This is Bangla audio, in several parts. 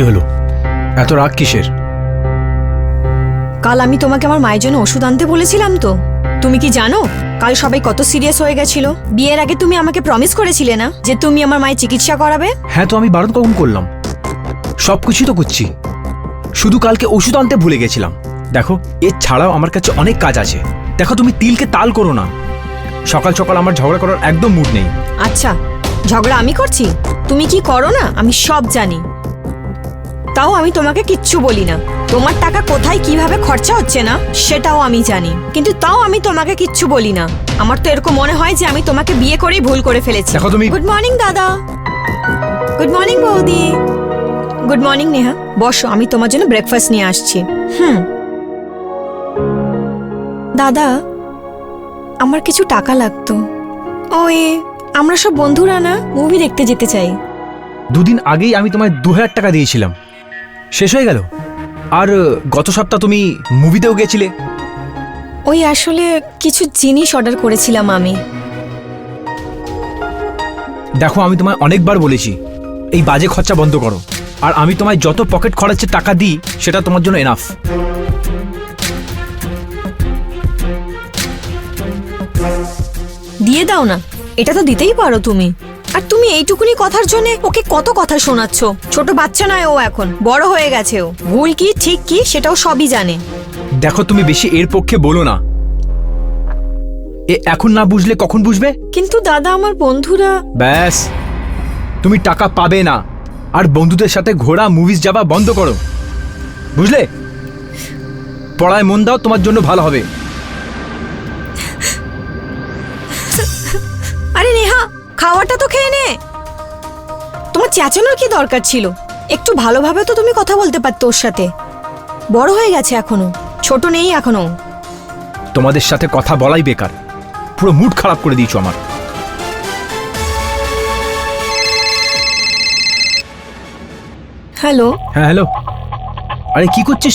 কি হলো? এত রাগ কিসের? কাল আমি তোমাকে আমার মায়ের জন্য ওষুধ আনতে বলেছিলাম তো। তুমি কি জানো? কাল সবাই কত সিরিয়াস হয়ে গেছিল। বিয়ের আগে তুমি আমাকে প্রমিস করেছিলে না যে তুমি আমার মায়ের চিকিৎসা করাবে? হ্যাঁ তো আমি বারণ কখন করলাম? সব কিছুই তো করছি। শুধু কালকে ওষুধ আনতে ভুলে গেছিলাম। দেখো এর ছাড়াও আমার কাছে অনেক কাজ আছে। দেখো তুমি তিলকে তাল করো না। সকাল সকাল আমার ঝগড়া করার একদম মুড নেই। আচ্ছা ঝগড়া আমি করছি? তুমি কি করো না? আমি সব জানি। তাও আমি তোমাকে কিচ্ছু বলি না। তোমার টাকা কোথায় কীভাবে খরচা হচ্ছে না সেটাও আমি জানি। কিন্তু তাও আমি তোমাকে কিচ্ছু বলি না। আমার তো এরকম মনে হয় যে আমি তোমাকে বিয়ে করেই ভুল করে ফেলেছি। দেখো তুমি- গুড মর্নিং দাদা। গুড মর্নিং বৌদি। Good morning Neha. বসো আমি তোমার জন্য ব্রেকফাস্ট নিয়ে আসছি। হুম। দাদা আমার কিছু টাকা লাগতো। ওই আমরা সব বন্ধুরা না মুভি দেখতে যেতে চাই। দুদিন আগেই আমি তোমায় দু হাজার টাকা দিয়েছিলাম। শেষ হয়ে গেল? আর গত সপ্তাহ তুমি মুভিতেও গেছিলে? ওই আসলে কিছু জিনিস অর্ডার করেছিলাম আমি। দেখো আমি তোমায় অনেকবার বলেছি এই বাজে খরচা বন্ধ করো। আর আমি তোমায় যত পকেট খরচের টাকা দিই সেটা তোমার জন্য এনাফ দিয়ে দাও না এটা তো দিতেই পারো তুমি। তুমি এইটুকুনি কথার জন্য ওকে কত কথা শোনাচ্ছ? ছোট বাচ্চা নয় ও এখন বড় হয়ে গেছে ও। ভুল কি ঠিক কি সেটাও সবই জানে। দেখো তুমি বেশি এর পক্ষে বলো না। এ এখন না বুঝলে কখন বুঝবে? কিন্তু দাদা আমার বন্ধুরা ব্যাস। তুমি টাকা পাবে না। আর বন্ধুদের সাথে ঘোরা মুভিজ যাওয়া বন্ধ করো। বুঝলে? পড়ায় মন দাও তোমার জন্য ভালো হবে। খাওয়াটা তো খেয়ে নে। তোমার চেঁচানোর কি দরকার ছিল? একটু ভালোভাবে তো তুমি কথা বলতে পারতো ওর সাথে। বড় হয়ে গেছে এখনও ছোট নেই এখনও। তোমাদের সাথে কথা বলাই বেকার। পুরো মুড খারাপ করে দিয়েছ আমার। হ্যালো? হ্যাঁ হ্যালো। আরে কি করছিস?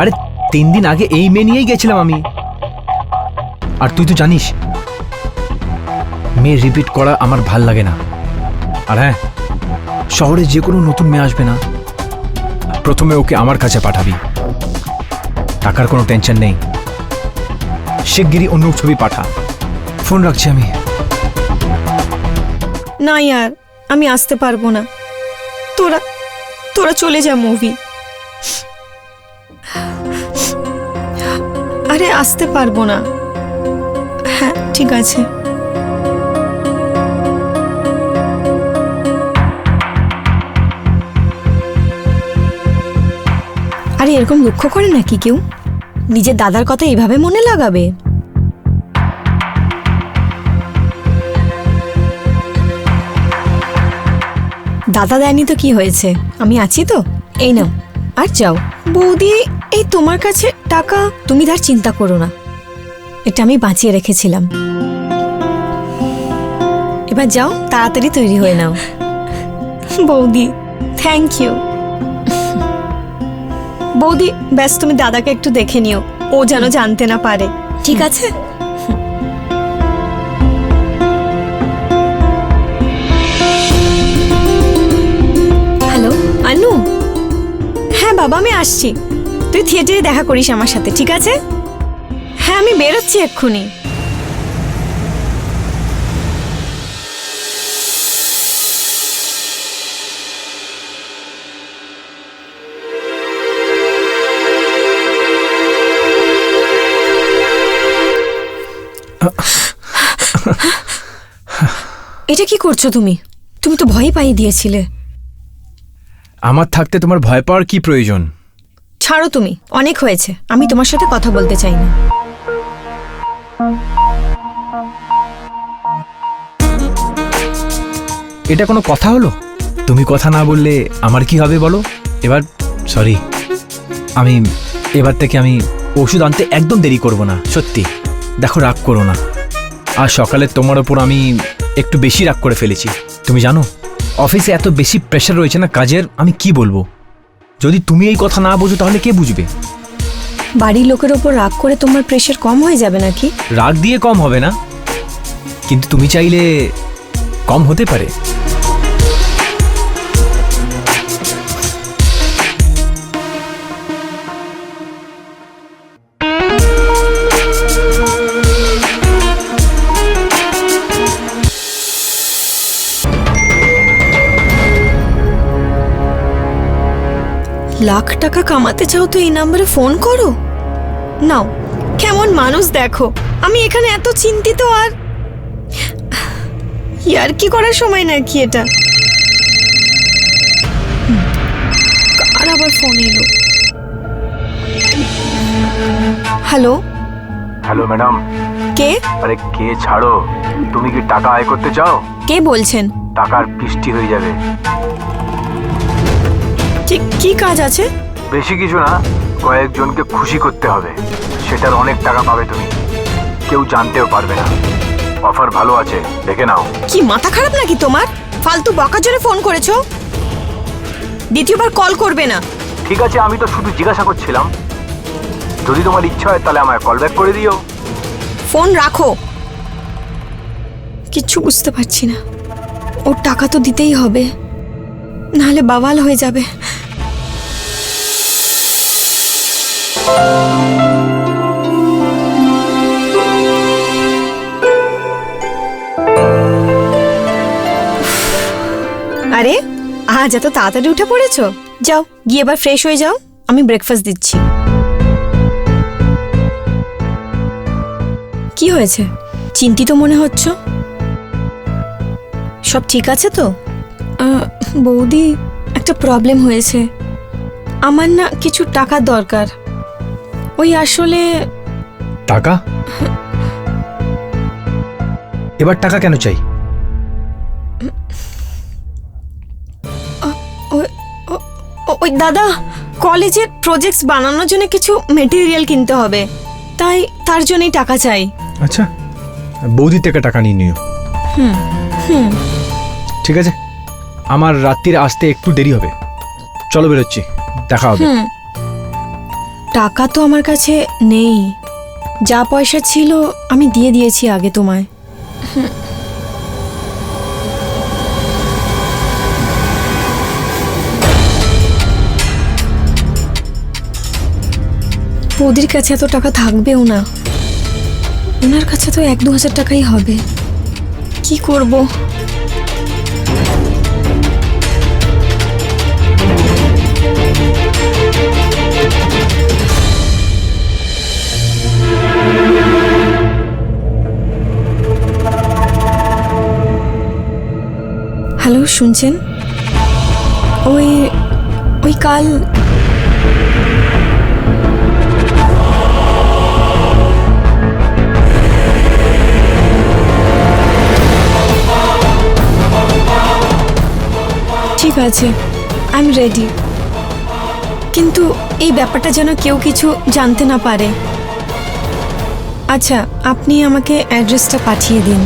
আরে তিন দিন আগে এই মেয়ে নিয়েই গেছিলাম আমি। আর তুই তো জানিস মেয়ে রিপিট করা আমার ভালো লাগে না। আর হ্যাঁ শহরে যে কোনো নতুন মেয়ে আসবে না। প্রথমে ওকে আমার কাছে পাঠাবি। টাকার কোনো টেনশন নেই। শিগগিরই অন্য ছবি পাঠা। ফোন রাখছি আমি। না ইয়ার, আমি আসতে পারব না। তোরা তোরা চলে যা মুভি আরে আসতে পারব না। হ্যাঁ ঠিক আছে। আরে এরকম লক্ষ্য করে নাকি কেউ? নিজের দাদার কথা এইভাবে মনে লাগাবে? দাদা দেয়নি তো কি হয়েছে? আমি আছি তো? এই নাও, আর যাও। বৌদি, এই তোমার কাছে টাকা? তুমি তার চিন্তা করো না। এটা আমি বাঁচিয়ে রেখেছিলাম। এবার যাও, তাড়াতাড়ি তৈরি হয়ে নাও। বৌদি থ্যাংক ইউ বৌদি ব্যাস তুমি দাদাকে একটু দেখে নিও। ও যেন জানতে না পারে। ঠিক আছে? হ্যালো আনু হ্যাঁ বাবা আমি আসছি। তুই থিয়েটারে দেখা করিস আমার সাথে ঠিক আছে? হ্যাঁ আমি বেরোচ্ছি এক্ষুনি। এটা কি করছ তুমি? তুমি তো ভয় পাইয়ে দিয়েছিলে। আমার থাকতে তোমার ভয় পাওয়ার কি প্রয়োজন? ছাড়ো তুমি অনেক হয়েছে। আমি তোমার সাথে কথা বলতে চাই না। এটা কোনো কথা হলো? তুমি কথা না বললে আমার কি হবে বলো? এবার সরি আমি এবার থেকে আমি ওষুধ আনতে একদম দেরি করব না সত্যি। দেখো রাগ করো না। আর সকালে তোমার ওপর আমি একটু বেশি রাগ করে ফেলেছি। তুমি জানো অফিসে এত বেশি প্রেশার রয়েছে না কাজের আমি কি বলব? যদি তুমি এই কথা না বোঝো তাহলে কে বুঝবে? বাড়ির লোকের ওপর রাগ করে তোমার প্রেশার কম হয়ে যাবে নাকি? রাগ দিয়ে কম হবে না। কিন্তু তুমি চাইলে কম হতে পারে। লাখ টাকা কামাতে চাও তো এই নাম্বারে ফোন করো। নাও কেমন মানুষ দেখো। আমি এখানে এত চিন্তিত আর ইয়ার কি করার সময় নাকি এটা? কার আবার ফোন এলো? হ্যালো? Hello madam. কে? আরে কে ছাড়ো? তুমি কি টাকা আয় করতে চাও? কে বলছেন? টাকার বৃষ্টি হয়ে যাবে। কি কাজ আছে? বেশি কিছু না কয়েকজনকে খুশি করতে হবে। সেটার অনেক টাকা পাবে তুমি। কেউ জানতেও পারবে না। অফার ভালো আছে দেখে নাও। কি মাথা খারাপ নাকি তোমার? ফালতু বকার জন্য ফোন করেছ? দ্বিতীয়বার কল করবে না। ঠিক আছে আমি তো শুধু জিজ্ঞাসা করছিলাম। যদি তোমার ইচ্ছা হয় তাহলে আমায় কল ব্যাক করে দিও। ফোন রাখো। কিচ্ছু বুঝতে পারছি না। ওর টাকা তো দিতেই হবে। নাহলে বাবাল হয়ে যাবে। আরে, আজ এত তাড়াতাড়ি উঠে পড়েছো? যাও, গিয়ে এবার ফ্রেশ হয়ে যাও। আমি ব্রেকফাস্ট দিচ্ছি। কি হয়েছে? চিন্তিত মনে হচ্ছ? সব ঠিক আছে তো? বৌদি, একটা প্রবলেম হয়েছে। আমার না কিছু টাকার দরকার। ওই আসলে টাকা? এবার টাকা কেন চাই? ওই- দাদা কলেজের প্রজেক্টস বানানোর জন্য কিছু মেটেরিয়াল কিনতে হবে। তাই তার জন্যই টাকা চাই। আচ্ছা বৌদির থেকে টাকা নিয়ে নিও। ঠিক আছে? আমার রাত্রির আসতে একটু দেরি হবে। চলো বেরোচ্ছি দেখা হবে। হুম। টাকা তো আমার কাছে নেই। যা পয়সা ছিল আমি দিয়ে দিয়েছি আগে তোমায়। ওদের কাছে এত টাকা থাকবেও না। ওনার কাছে তো এক দু হাজার টাকাই হবে। কি করব? হ্যালো, শুনছেন? ওই ওই কাল ঠিক আছে আই এম রেডি কিন্তু এই ব্যাপারটা যেন কেউ কিছু জানতে না পারে। আচ্ছা আপনি আমাকে অ্যাড্রেসটা পাঠিয়ে দিন।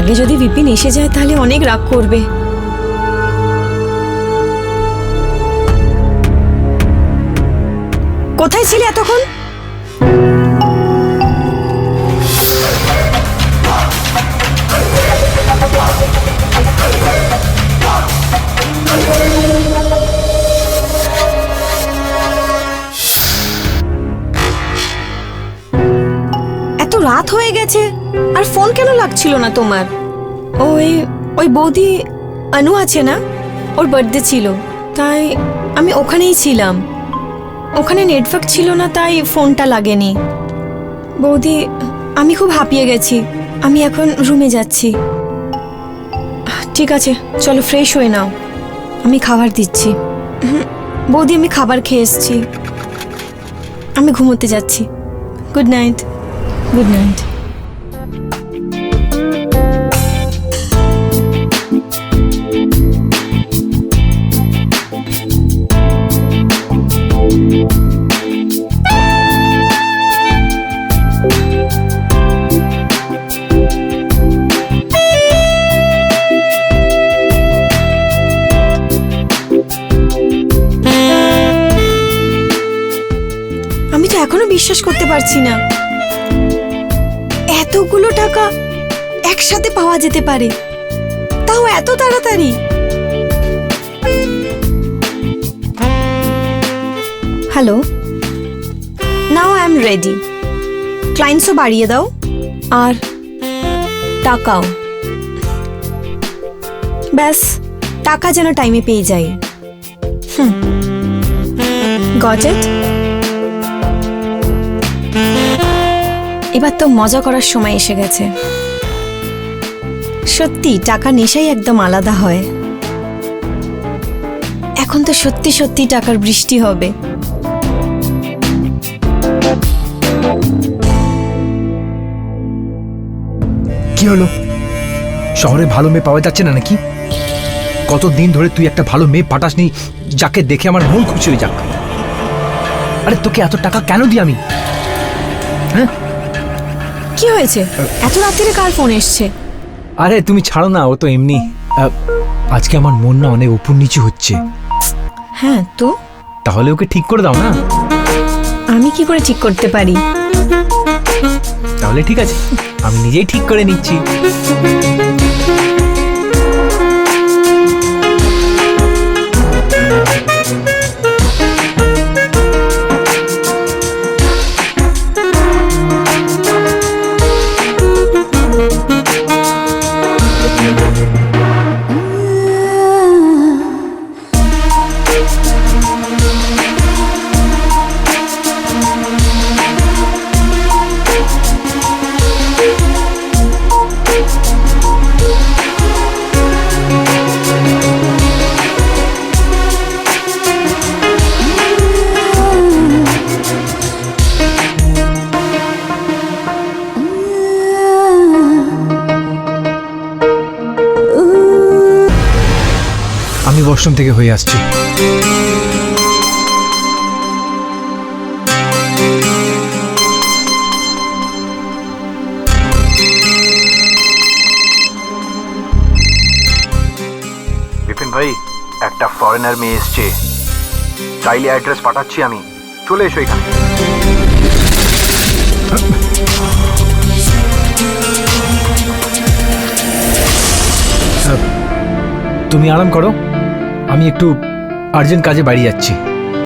আগে যদি বিপিন এসে যায় তাহলে অনেক রাগ করবে। কোথায় ছিলে এতক্ষণ? রাত হয়ে গেছে। আর ফোন কেন লাগছিল না তোমার? ওই ওই বৌদি অনু আছে না? ওর বার্থডে ছিল। তাই আমি ওখানেই ছিলাম। ওখানে নেটওয়ার্ক ছিল না, তাই ফোনটা লাগেনি। বৌদি, আমি খুব হাঁপিয়ে গেছি। আমি এখন রুমে যাচ্ছি। ঠিক আছে, চলো ফ্রেশ হয়ে নাও। আমি খাবার দিচ্ছি। বৌদি, আমি খাবার খেয়ে এসেছি। আমি ঘুমোতে যাচ্ছি। গুড নাইট গুড নাইট এতগুলো টাকা একসাথে পাওয়া যেতে পারে? তাও এত তাড়াতাড়ি? Hello? Now I am ready ক্লায়েন্টসও বাড়িয়ে দাও, আর টাকাও। ব্যাস, টাকা যেন টাইমে পেয়ে যায়। হুম। গজেট এবার তো মজা করার সময় এসে গেছে। সত্যি, টাকা নেশাই একদম আলাদা হয়। এখন তো সত্যি সত্যি টাকার বৃষ্টি হবে। কি হলো? শহরে ভালো মেয়ে পাওয়া যাচ্ছে না নাকি? কতদিন ধরে তুই একটা ভালো মেয়ে পাঠাসনি, যাকে দেখে আমার মন খুশি হয়ে যাক। আরে তোকে এত টাকা কেন দিই আমি? হ্যাঁ? কি হয়েছে? এত রাত্রিরে কার ফোন এসছে? আরে তুমি ছাড়ো না ও তো এমনি। আজকে আমার মন না অনেক উপর নিচু হচ্ছে। হ্যাঁ তো? তাহলে ওকে ঠিক করে দাও না? আমি কি করে ঠিক করতে পারি? তাহলে ঠিক আছে আমি নিজেই ঠিক করে নিচ্ছি। আমি থেকে হয়ে আসছি। বিপিন ভাই একটা ফরেনার মেয়ে এসছে। চাইলে অ্যাড্রেস পাঠাচ্ছি আমি। চলে এসো এখানে। তুমি আরাম করো। আমি একটু আর্জেন্ট কাজে বাড়ি যাচ্ছি।